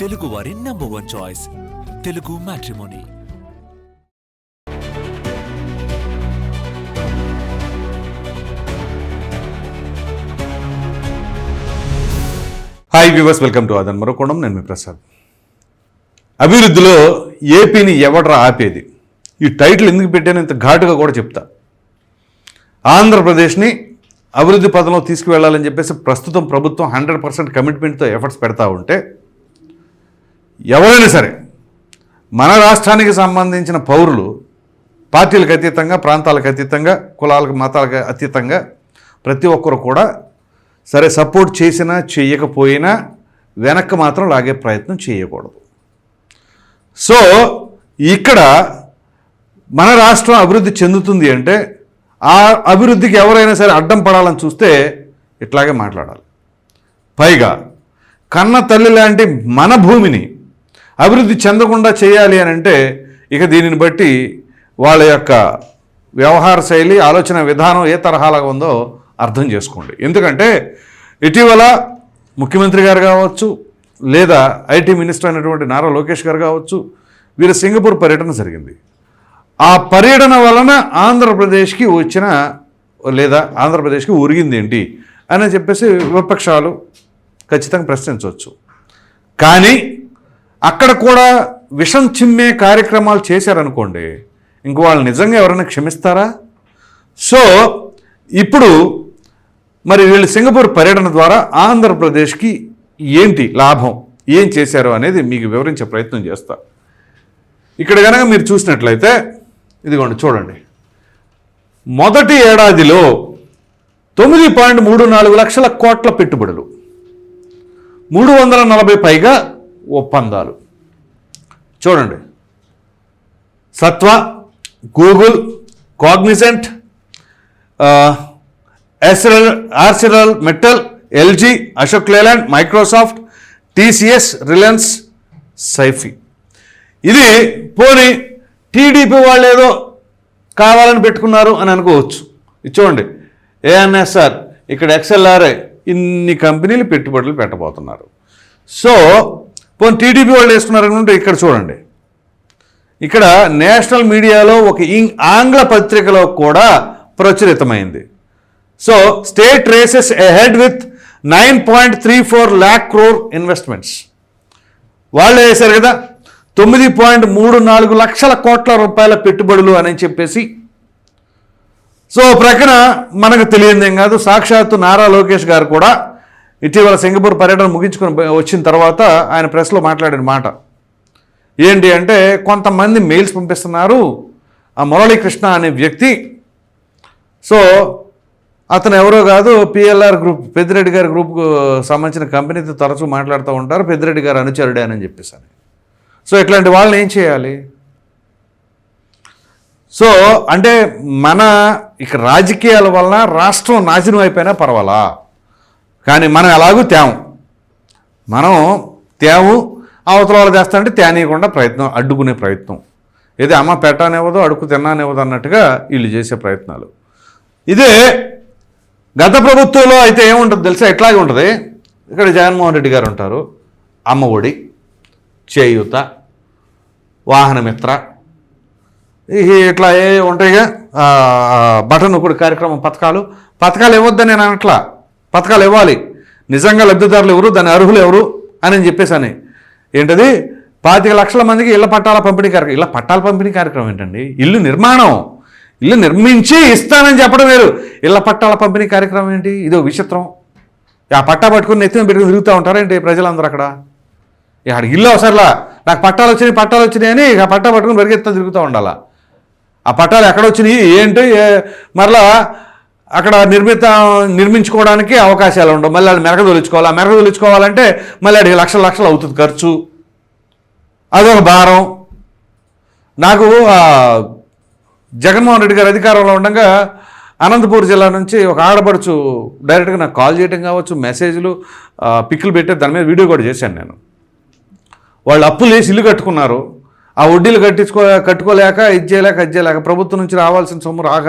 తెలుగు వారి number one choice Telugu matrimony hi viewers welcome to అదన్ మరోకోణం నేను మీ ప్రసాద్. అభివృద్ధిలో ఏపీని ఎవడరా ఆపేది? ఈ టైటిల్ ఎందుకు పెట్టాను ఇంత ఘాటుగా కూడా చెప్తా. ఆంధ్రప్రదేశ్ని అభివృద్ధి పదంలో తీసుకువెళ్ళాలని చెప్పేసి ప్రస్తుతం ప్రభుత్వం హండ్రెడ్ పర్సెంట్ కమిట్మెంట్తో ఎఫర్ట్స్ పెడతా ఉంటే ఎవరైనా సరే మన రాష్ట్రానికి సంబంధించిన పౌరులు పార్టీలకు అతీతంగా ప్రాంతాలకు అతీతంగా కులాలకు మతాలకు అతీతంగా ప్రతి ఒక్కరు కూడా సరే సపోర్ట్ చేసినా చేయకపోయినా వెనక్కి మాత్రం లాగే ప్రయత్నం చేయకూడదు. సో ఇక్కడ మన రాష్ట్రం అభివృద్ధి చెందుతుంది అంటే ఆ అభివృద్ధికి ఎవరైనా సరే అడ్డం పడాలని చూస్తే ఇట్లాగే మాట్లాడాలి. పైగా కన్న తల్లి లాంటి మన భూమిని అభివృద్ధి చెందకుండా చేయాలి అని అంటే ఇక దీనిని బట్టి వాళ్ళ యొక్క వ్యవహార శైలి ఆలోచన విధానం ఏ తరహాలో ఉందో అర్థం చేసుకోండి. ఎందుకంటే ఇటీవల ముఖ్యమంత్రి గారు కావచ్చు లేదా ఐటీ మినిస్టర్ అయినటువంటి నారా లోకేష్ గారు కావచ్చు వీరు సింగపూర్ పర్యటన జరిగింది. ఆ పర్యటన వలన ఆంధ్రప్రదేశ్కి వచ్చిన లేదా ఆంధ్రప్రదేశ్కి ఒరిగింది ఏంటి అని చెప్పేసి విపక్షాలు ఖచ్చితంగా ప్రశ్నించవచ్చు. కానీ అక్కడ కూడా విషం చిమ్మే కార్యక్రమాలు చేశారనుకోండి ఇంక వాళ్ళు నిజంగా ఎవరైనా క్షమిస్తారా? సో ఇప్పుడు మరి వీళ్ళు సింగపూర్ పర్యటన ద్వారా ఆంధ్రప్రదేశ్కి ఏంటి లాభం ఏం చేశారు అనేది మీకు వివరించే ప్రయత్నం చేస్తా. ఇక్కడ కనుక మీరు చూసినట్లయితే ఇదిగోండి చూడండి. మొదటి ఏడాదిలో తొమ్మిది పాయింట్ మూడు నాలుగు లక్షల కోట్ల పెట్టుబడులు. మూడు వందల నలభై పైగా ఒప్పందాలు. చూడండి. సత్వ గూగుల్ కాగ్నిసెంట్ ఎస్రల్ ఆర్సిరల్ metal LG Ashok Leyland Microsoft TCS Reliance Saifi. ఇది పోని టీడీపీ వాళ్ళు ఏదో కావాలని పెట్టుకున్నారు అని అనుకోవచ్చు. చూడండి. ఏఎన్ఎస్ఆర్ ఇక్కడ ఎక్స్ఎల్ఆర్ఐ ఇన్ని కంపెనీలు పెట్టుబడులు పెట్టబోతున్నారు. సో పోనీ టీడీపీ వాళ్ళు వేస్తున్నారనుకుంటే ఇక్కడ చూడండి. ఇక్కడ నేషనల్ మీడియాలో ఒక ఆంగ్ల పత్రికలో కూడా ప్రచురితమైంది. So state races ahead with nine point three four lakh crore investments. వాళ్ళు వేశారు కదా తొమ్మిది పాయింట్ మూడు నాలుగు లక్షల కోట్ల రూపాయల పెట్టుబడులు అని చెప్పేసి. సో ప్రకటన ప్రక్కన మనకు తెలియదేం కాదు సాక్షాత్తు నారా లోకేష్ గారు కూడా ఇటీవల సింగపూర్ పర్యటన ముగించుకొని వచ్చిన తర్వాత ఆయన ప్రెస్లో మాట్లాడిన మాట. ఏంటి అంటే కొంతమంది మెయిల్స్ పంపిస్తున్నారు ఆ మురళీకృష్ణ అనే వ్యక్తి. సో అతను ఎవరో కాదు పిఎల్ఆర్ గ్రూప్ పెద్దిరెడ్డి గారి గ్రూప్కు సంబంధించిన కంపెనీతో తరచూ మాట్లాడుతూ ఉంటారు పెద్దిరెడ్డి గారు అనుచరుడే అని చెప్పేసాను సో ఇట్లాంటి వాళ్ళని ఏం చేయాలి? సో అంటే మన ఇక రాజకీయాల వలన రాష్ట్రం నాశనం అయిపోయినా పర్వాలా? కానీ మనం ఎలాగూ తేము మనం తేము అవతల వాళ్ళు చేస్తానంటే తేనీయకుండా ప్రయత్నం అడ్డుకునే ప్రయత్నం. ఏది అమ్మ పెట్టనివ్వదు అడుగు తిన్నానివ్వదు అన్నట్టుగా వీళ్ళు చేసే ప్రయత్నాలు. ఇదే గత ప్రభుత్వంలో అయితే ఏముంటుంది తెలుసా? ఎట్లాగే ఉంటుంది. ఇక్కడ జగన్మోహన్ రెడ్డి గారు ఉంటారు. అమ్మ ఒడి చేయూత వాహనమిత్ర. ఇట్లా ఏ ఉంటాయిగా? బటన్ ఒకటి కార్యక్రమం పథకాలు. పథకాలు ఇవ్వద్దని నేను అనట్లా. పథకాలు ఇవ్వాలి. నిజంగా లబ్ధిదారులు ఎవరు? దాని అర్హులు ఎవరు? అని చెప్పేసి ఏంటది? పాతిక లక్షల మందికి ఇళ్ళ పట్టాల పంపిణీ కార్యక్రమం. ఇళ్ళ పట్టాల పంపిణీ కార్యక్రమం ఏంటండి? ఇల్లు నిర్మాణం. ఇల్లు నిర్మించి ఇస్తానని చెప్పడం వేరు. ఇళ్ళ పట్టాల పంపిణీ కార్యక్రమం ఏంటి? ఇదో విచిత్రం. ఆ పట్టా పట్టుకుని నెత్తిన పెట్టుకుని తిరుగుతూ ఉంటారేంటి ప్రజలందరూ అక్కడ? ఇక్కడ ఇల్లు అవసరంలా? నాకు పట్టాలు వచ్చినాయి పట్టాలు వచ్చినాయి అని ఇక పట్టా పట్టుకుని పరిగెత్తా తిరుగుతూ ఉండాలా? ఆ పట్టాలు ఎక్కడ వచ్చినాయి? ఏంటి? మరలా అక్కడ నిర్మిత నిర్మించుకోవడానికి అవకాశాలు ఉండవు. మళ్ళీ అది మెరక తొలుచుకోవాలి. ఆ మెరక తొలుచుకోవాలంటే మళ్ళీ అడిగి లక్షల లక్షలు అవుతుంది ఖర్చు. అదొక భారం. నాకు జగన్మోహన్ రెడ్డి గారు అధికారంలో ఉండగా అనంతపూర్ జిల్లా నుంచి ఒక ఆడపడుచు డైరెక్ట్గా నాకు కాల్ చేయడం కావచ్చు మెసేజ్లు పిక్లు పిక్కులు పెట్టే దాని మీద వీడియో కూడా చేశాను నేను. వాళ్ళు అప్పులు వేసి ఇల్లు కట్టుకున్నారు. ఆ వడ్డీలు కట్టించుకో కట్టుకోలేక ఇది చేయలేక ఇది చేయలేక ప్రభుత్వం నుంచి రావాల్సిన సొమ్ము రాక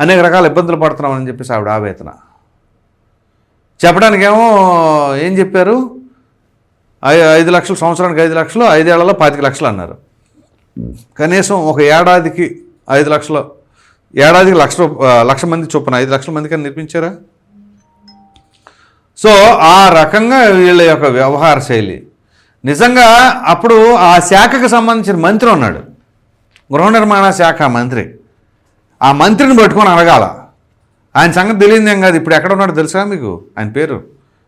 అనేక రకాల ఇబ్బందులు పడుతున్నామని చెప్పేసి ఆవిడ ఆవేదన. చెప్పడానికేమో ఏం చెప్పారు? ఐ- ఐదు లక్షలు సంవత్సరానికి ఐదు లక్షలు ఐదేళ్ళలో పాతిక లక్షలు అన్నారు. కనీసం ఒక ఏడాదికి ఐదు లక్షలు ఏడాదికి లక్ష రూప- లక్ష మంది చొప్పున ఐదు లక్షల మందికి నిర్మించారా? సో ఆ రకంగా వీళ్ళ యొక్క వ్యవహార శైలి. నిజంగా అప్పుడు ఆ శాఖకు సంబంధించిన మంత్రి ఉన్నాడు. గృహ నిర్మాణ శాఖ మంత్రి. ఆ మంత్రిని పట్టుకొని అడగాల. ఆయన సంగతి తెలియదు ఏం కాదు. ఇప్పుడు ఎక్కడ ఉన్నాడు తెలుసా మీకు? ఆయన పేరు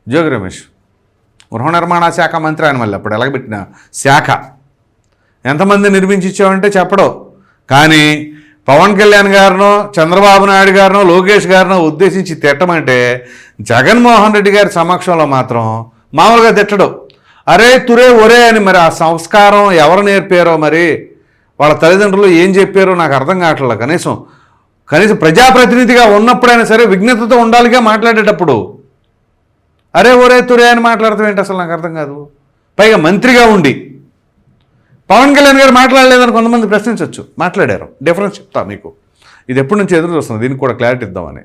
జోగి రమేష్. గృహ నిర్మాణ శాఖ మంత్రి ఆయన మళ్ళీ అప్పుడు ఎలాగబెట్టిన శాఖ. ఎంతమంది నిర్మించిచ్చామంటే చెప్పడం. కానీ పవన్ కళ్యాణ్ గారినో చంద్రబాబు నాయుడు గారినో లోకేష్ గారినో ఉద్దేశించి తిట్టమంటే జగన్మోహన్ రెడ్డి గారి సమక్షంలో మాత్రం మామూలుగా తిట్టడం. అరే తురే ఒరే అని మరి ఆ సంస్కారం ఎవరు నేర్పారో మరి? వాళ్ళ తల్లిదండ్రులు ఏం చెప్పారో నాకు అర్థం కావట్లేదు. కనీసం కనీసం ప్రజాప్రతినిధిగా ఉన్నప్పుడైనా సరే విఘ్నతతో ఉండాలిగా మాట్లాడేటప్పుడు. అరే ఒరే తురే అని మాట్లాడతాం ఏంటి అసలు నాకు అర్థం కాదు. పైగా మంత్రిగా ఉండి. పవన్ కళ్యాణ్ గారు మాట్లాడలేదని కొంతమంది ప్రశ్నించవచ్చు మాట్లాడారు. డిఫరెన్స్ చెప్తా మీకు. ఇది ఎప్పటి నుంచి ఎదురు చూస్తుంది దీనికి కూడా క్లారిటీ ఇద్దామని.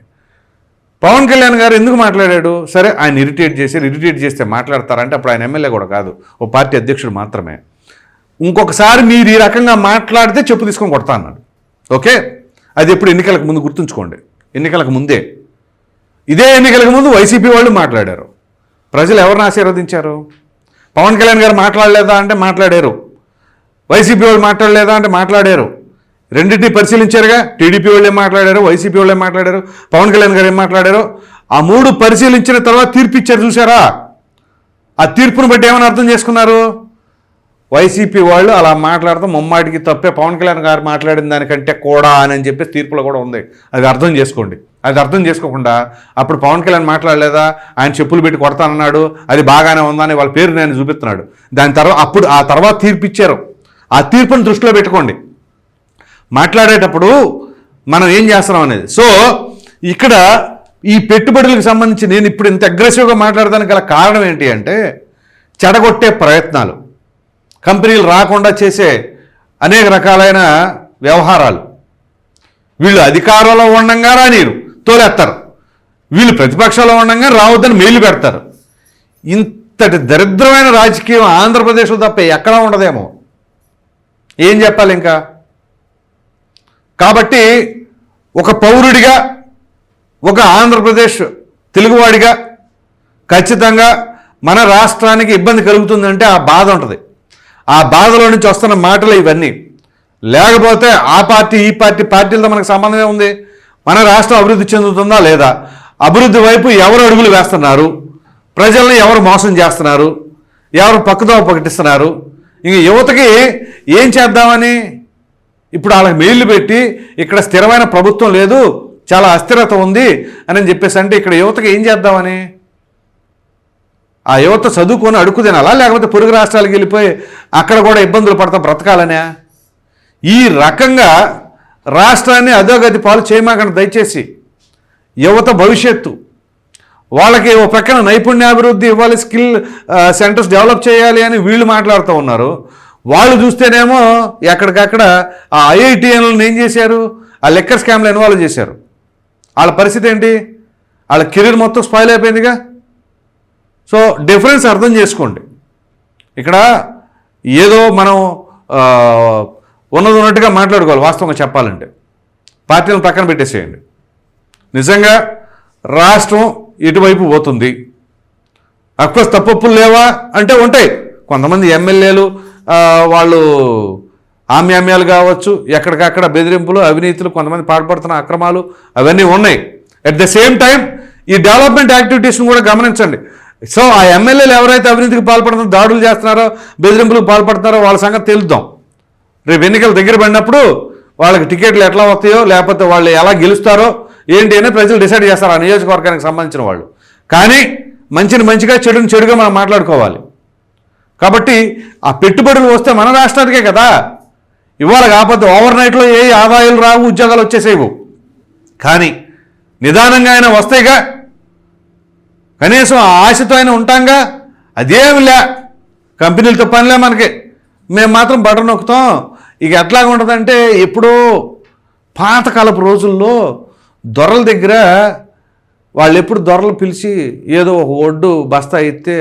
పవన్ కళ్యాణ్ గారు ఎందుకు మాట్లాడాడు? సరే ఆయన ఇరిటేట్ చేసి ఇరిటేట్ చేస్తే మాట్లాడతారంటే అప్పుడు ఆయన ఎమ్మెల్యే కూడా కాదు. ఓ పార్టీ అధ్యక్షుడు మాత్రమే. ఇంకొకసారి మీరు ఈ రకంగా మాట్లాడితే చెప్పు తీసుకొని కొడతా అన్నాడు. ఓకే? అది ఎప్పుడు ఎన్నికలకు ముందు గుర్తుంచుకోండి. ఎన్నికలకు ముందే. ఇదే ఎన్నికలకు ముందు వైసీపీ వాళ్ళు మాట్లాడారు. ప్రజలు ఎవరిని ఆశీర్వదించారు? పవన్ కళ్యాణ్ గారు మాట్లాడలేదా అంటే మాట్లాడారు. వైసీపీ వాళ్ళు మాట్లాడలేదా అంటే మాట్లాడారు. రెండింటిని పరిశీలించారుగా. టీడీపీ వాళ్ళు ఏం మాట్లాడారు వైసీపీ వాళ్ళు ఏం మాట్లాడారు పవన్ కళ్యాణ్ గారు ఏం మాట్లాడారు? ఆ మూడు పరిశీలించిన తర్వాత తీర్పు ఇచ్చారు చూసారా ఆ తీర్పును బట్టి ఏమని అర్థం చేసుకున్నారు? వైసీపీ వాళ్ళు అలా మాట్లాడుతూ. ముమ్మాటికి తప్పే పవన్ కళ్యాణ్ గారు మాట్లాడిన దానికంటే కూడా అని చెప్పి తీర్పులో కూడా ఉంది. అది అర్థం చేసుకోండి. అది అర్థం చేసుకోకుండా అప్పుడు పవన్ కళ్యాణ్ మాట్లాడలేదా? ఆయన చెప్పులు పెట్టి కొడతానన్నాడు. అది బాగానే ఉందని వాళ్ళ పేరు నేను చూపిస్తున్నాడు. దాని తర్వాత అప్పుడు ఆ తర్వాత తీర్పు ఇచ్చారు. ఆ తీర్పును దృష్టిలో పెట్టుకోండి. మాట్లాడేటప్పుడు మనం ఏం చేస్తున్నాం అనేది. సో ఇక్కడ ఈ పెట్టుబడులకు సంబంధించి నేను ఇప్పుడు ఇంత అగ్రెసివ్గా మాట్లాడడానికి గల కారణం ఏంటి అంటే చెడగొట్టే ప్రయత్నాలు. కంపెనీలు రాకుండా చేసే అనేక రకాలైన వ్యవహారాలు. వీళ్ళు అధికారంలో ఉండంగా రానీరు తోలేస్తారు వీళ్ళు ప్రతిపక్షంలో ఉండంగా రావద్దని మేలు పెడతారు. ఇంతటి దరిద్రమైన రాజకీయం ఆంధ్రప్రదేశ్లో తప్ప ఎక్కడా ఉండదేమో. ఏం చెప్పాలి ఇంకా? కాబట్టి ఒక పౌరుడిగా ఒక ఆంధ్రప్రదేశ్ తెలుగువాడిగా ఖచ్చితంగా మన రాష్ట్రానికి ఇబ్బంది కలుగుతుందంటే ఆ బాధ ఉంటుంది. ఆ బాధలో నుంచి వస్తున్న మాటలు ఇవన్నీ. లేకపోతే ఆ పార్టీ ఈ పార్టీ పార్టీలతో మనకు సంబంధమే ఉంది మన రాష్ట్రం అభివృద్ధి చెందుతుందా లేదా? అభివృద్ధి వైపు ఎవరు అడుగులు వేస్తున్నారు? ప్రజల్ని ఎవరు మోసం చేస్తున్నారు? ఎవరు పక్కదో ప్రకటిస్తున్నారు ఇంక యువతకి ఏం చేద్దామని? ఇప్పుడు వాళ్ళకి మెయిల్ పెట్టి ఇక్కడ స్థిరమైన ప్రభుత్వం లేదు చాలా అస్థిరత ఉంది అని చెప్పేసి అంటే ఇక్కడ యువతకి ఏం చేద్దామని? ఆ యువత చదువుకొని అడుగు తినాలా? లేకపోతే పొరుగు రాష్ట్రాలకు వెళ్ళిపోయి అక్కడ కూడా ఇబ్బందులు పడతా బ్రతకాలనే? ఈ రకంగా రాష్ట్రాన్ని అధోగతి పాలు చేయమాకండి దయచేసి. యువత భవిష్యత్తు. వాళ్ళకి ఓ పక్కన నైపుణ్యాభివృద్ధి ఇవ్వాలి స్కిల్ సెంటర్స్ డెవలప్ చేయాలి అని వీళ్ళు మాట్లాడుతూ ఉన్నారు. వాళ్ళు చూస్తేనేమో ఎక్కడికక్కడ ఆ ఐఐటిఎన్లను ఏం చేశారు? ఆ లెక్కర్ స్కామ్లో ఇన్వాల్వ్ చేశారు. వాళ్ళ పరిస్థితి ఏంటి? వాళ్ళ కెరీర్ మొత్తం స్పాయిల్ అయిపోయిందిగా? సో డిఫరెన్స్ అర్థం చేసుకోండి. ఇక్కడ ఏదో మనం ఉన్నది ఉన్నట్టుగా మాట్లాడుకోవాలి వాస్తవంగా చెప్పాలంటే. పార్టీలను పక్కన పెట్టేసేయండి. నిజంగా రాష్ట్రం ఇటువైపు పోతుంది. అఫ్కోర్స్ తప్పొప్పులు లేవా? అంటే ఉంటాయి. కొంతమంది ఎమ్మెల్యేలు వాళ్ళు ఆమ్యామ్యాలు కావచ్చు ఎక్కడికక్కడ బెదిరింపులు అవినీతులు కొంతమంది పాల్పడుతున్న అక్రమాలు అవన్నీ ఉన్నాయి. అట్ ద సేమ్ టైం ఈ డెవలప్మెంట్ యాక్టివిటీస్ని కూడా గమనించండి. సో ఆ ఎమ్మెల్యేలు ఎవరైతే అవినీతికి పాల్పడుతున్నారో దాడులు చేస్తున్నారో బెదిరింపులకు పాల్పడుతున్నారో వాళ్ళ సంగతి తెలుద్దాం. రేపు ఎన్నికలు దగ్గర పడినప్పుడు వాళ్ళకి టికెట్లు ఎట్లా వస్తాయో లేకపోతే వాళ్ళు ఎలా గెలుస్తారో ఏంటి అని ప్రజలు డిసైడ్ చేస్తారు. ఆ నియోజకవర్గానికి సంబంధించిన వాళ్ళు. కానీ మంచిని మంచిగా చెడుని చెడుగా మనం మాట్లాడుకోవాలి. కాబట్టి ఆ పెట్టుబడులు వస్తే మన రాష్ట్రానికే కదా. ఇవాళ కాకపోతే ఓవర్ నైట్లో ఏ ఆదాయాలు రావు ఉద్యోగాలు వచ్చేసేవు. కానీ నిదానంగా అయినా వస్తాయిగా. కనీసం ఆశతో అయినా ఉంటాంగా? అదేమిలే కంపెనీలతో పనిలే మనకి. మేము మాత్రం బటర్ నొక్కుతాం. ఇక ఎట్లాగా ఉంటుందంటే ఎప్పుడో పాతకాలపు రోజుల్లో దొరల దగ్గర వాళ్ళు ఎప్పుడు దొరలు పిలిచి ఏదో ఒక ఒడ్డు బస్తా ఇస్తే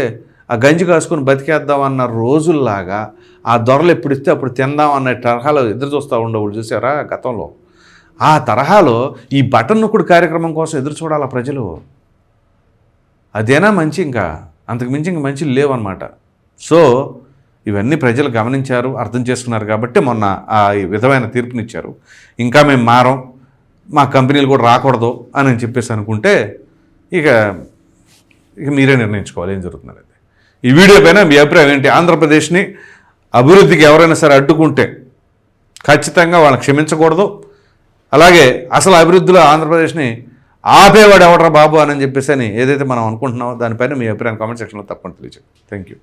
ఆ గంజి కాసుకొని బతికేద్దాం అన్న రోజుల్లాగా ఆ దొరలు ఎప్పుడు ఇస్తే అప్పుడు తిందాం అన్న తరహాలో ఎదురు చూస్తూ ఉండేవాళ్ళు చూసారా గతంలో? ఆ తరహాలో ఈ బటన్ నొక్కుడు కార్యక్రమం కోసం ఎదురు చూడాలా ప్రజలు? అదేనా మంచి ఇంకా? అంతకు మించి ఇంక మంచి లేవన్నమాట. సో ఇవన్నీ ప్రజలు గమనించారు అర్థం చేసుకున్నారు కాబట్టి మొన్న ఆ విధమైన తీర్పునిచ్చారు. ఇంకా మేము మారం మా కంపెనీలు కూడా రాకూడదు అని చెప్పేసి అనుకుంటే ఇక ఇక మీరే నిర్ణయించుకోవాలి ఏం జరుగుతున్నది ఈ వీడియో పైన మీ అభిప్రాయం ఏంటి? ఆంధ్రప్రదేశ్ని అభివృద్ధికి ఎవరైనా సరే అడ్డుకుంటే ఖచ్చితంగా వాళ్ళని క్షమించకూడదు. అలాగే అసలు అభివృద్ధిలో ఆంధ్రప్రదేశ్ని ఆపేవాడు ఎవడరా బాబు అని చెప్పేసి అని ఏదైతే మనం అనుకుంటున్నామో దానిపైన మీ అభిప్రాయం కామెంట్ సెక్షన్లో తప్పకుండా తెలియజేయండి. Thank you